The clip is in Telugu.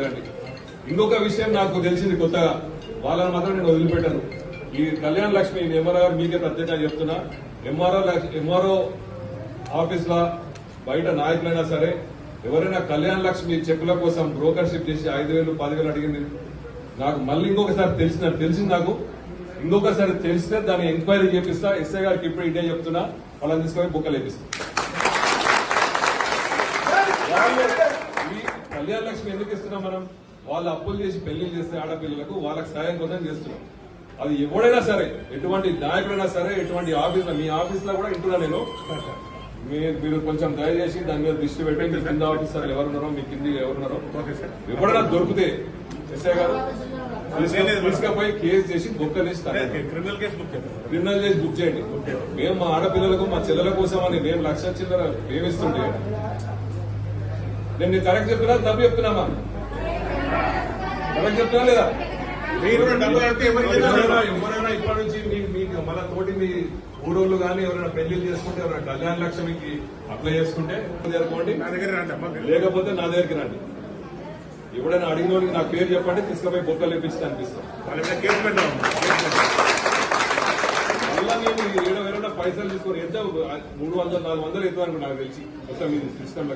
అడగండి ఇంకొక విషయం నాకు తెలిసింది కొత్తగా. వాళ్ళని మాత్రం నేను వదిలిపెట్టాను. ఈ కళ్యాణ్ లక్ష్మి ఎంఆర్ఓ గారు మీకే ప్రత్యేకంగా చెప్తున్నా. ఎంఆర్ఓ ఎంఆర్ఓ ఆఫీస్ లా బయట నాయకులైనా సరే ఎవరైనా కళ్యాణ్ లక్ష్మి చెక్కుల కోసం బ్రోకర్షిప్ చేసి ఐదు వేలు పదివేలు అడిగింది. నాకు మళ్ళీ ఇంకొకసారి తెలిసిన తెలిసింది నాకు. ఇంకొకసారి తెలిస్తే దాన్ని ఎంక్వైరీ చేపిస్తా. ఎస్ఐ గారికి ఇప్పుడు ఇదే చెప్తున్నా. వాళ్ళని తీసుకొని బుక్కలు వేపిస్తాను వాళ్ళు ఈ కళ్యాణ లక్ష్మి ఎందుకు ఇస్తున్నాం మనం? వాళ్ళు అప్పులు చేసి పెళ్ళి చేస్తే ఆడపిల్లలకు వాళ్ళకి సాయం కోసం చేస్తున్నాం. అది ఎవడైనా సరే ఎటువంటి నాయకుడైనా సరే ఎటువంటి ఆఫీస్ మీ ఆఫీస్లో కూడా ఇంటున్నా నేను. మీరు కొంచెం దయచేసి దాని మీద దృష్టి పెట్టి మీ కింద ఆఫీసర్లు ఎవరున్నారో మీ కింది ఎవరున్నారో. ఎవడైనా దొరికితే ఎస్ఐ గారు తీసుకుపోయి కేసు చేసి బొక్కలేసి తగ్గండి. క్రిమినల్ కేసు బుక్ చేయండి. మేము మా ఆడపిల్లలకు మా చెల్లెల కోసం అని మేము లక్ష చిల్లర ప్రేమిస్తుంటే నేను నీకు కరెక్ట్ చెప్తున్నా తప్పు చెప్తున్నామా కరెక్ట్ చెప్తున్నా లేదా? ఎవరైనా ఇప్పటి నుంచి మీకు మన తోటి మీ ఊరోళ్ళు కానీ ఎవరైనా పెళ్ళి చేసుకుంటే ఎవరైనా కళ్యాణ లక్ష్మికి అప్లై చేసుకుంటే నా మీరు. లేకపోతే నా దగ్గరికి రండి. ఎవడైనా అడిగిన వాళ్ళకి నా పేరు చెప్పండి తీసుకుపోయి బొక్కలు లేపించి అనిపిస్తాం. మళ్ళా నేను ఏడు వేల పైసలు తీసుకొని ఎంత? మూడు వందలు నాలుగు వందలు అవుతుంది నాకు తెలిసి. మొత్తం సిస్టమ్